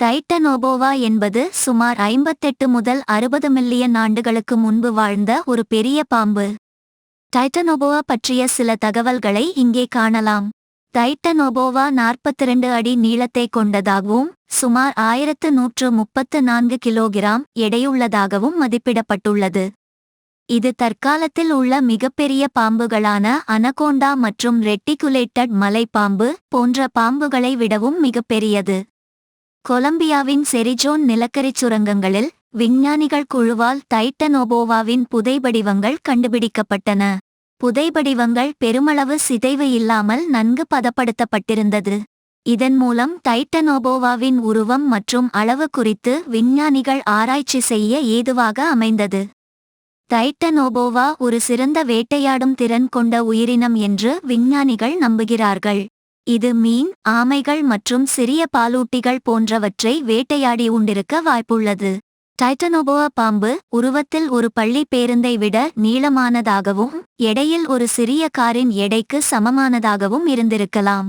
Titanoboa என்பது சுமார் ஐம்பத்தெட்டு முதல் அறுபது மில்லியன் ஆண்டுகளுக்கு முன்பு வாழ்ந்த ஒரு பெரிய பாம்பு. டைட்டனோபோவா பற்றிய சில தகவல்களை இங்கே காணலாம். டைட்டனோபோவா 42 அடி நீளத்தை கொண்டதாகவும் சுமார் ஆயிரத்து நூற்று முப்பத்து நான்கு கிலோகிராம் எடையுள்ளதாகவும் மதிப்பிடப்பட்டுள்ளது. இது தற்காலத்தில் உள்ள மிகப்பெரிய பாம்புகளான அனகோண்டா மற்றும் ரெட்டிகுலேட்டட் மலைப்பாம்பு போன்ற பாம்புகளை விடவும் மிகப்பெரியது. கொலம்பியாவின் செரிஜோன் நிலக்கரிச் சுரங்கங்களில் விஞ்ஞானிகள் குழுவால் டைட்டனோபோவாவின் புதைபடிவங்கள் கண்டுபிடிக்கப்பட்டன. புதைபடிவங்கள் பெருமளவு சிதைவு இல்லாமல் நன்கு பதப்படுத்தப்பட்டிருந்தது. இதன் மூலம் டைட்டனோபோவாவின் உருவம் மற்றும் அளவு குறித்து விஞ்ஞானிகள் ஆராய்ச்சி செய்ய ஏதுவாக அமைந்தது. டைட்டனோபோவா ஒரு சிறந்த வேட்டையாடும் திறன் கொண்ட உயிரினம் என்று விஞ்ஞானிகள் நம்புகிறார்கள். இது மீன் ஆமைகள் மற்றும் சிறிய பாலூட்டிகள் போன்றவற்றை வேட்டையாடி உண்டிருக்க வாய்ப்புள்ளது. டைட்டனோபோவா பாம்பு உருவத்தில் ஒரு பள்ளி பேருந்தை விட நீளமானதாகவும் எடையில் ஒரு சிறிய காரின் எடைக்கு சமமானதாகவும் இருந்திருக்கலாம்.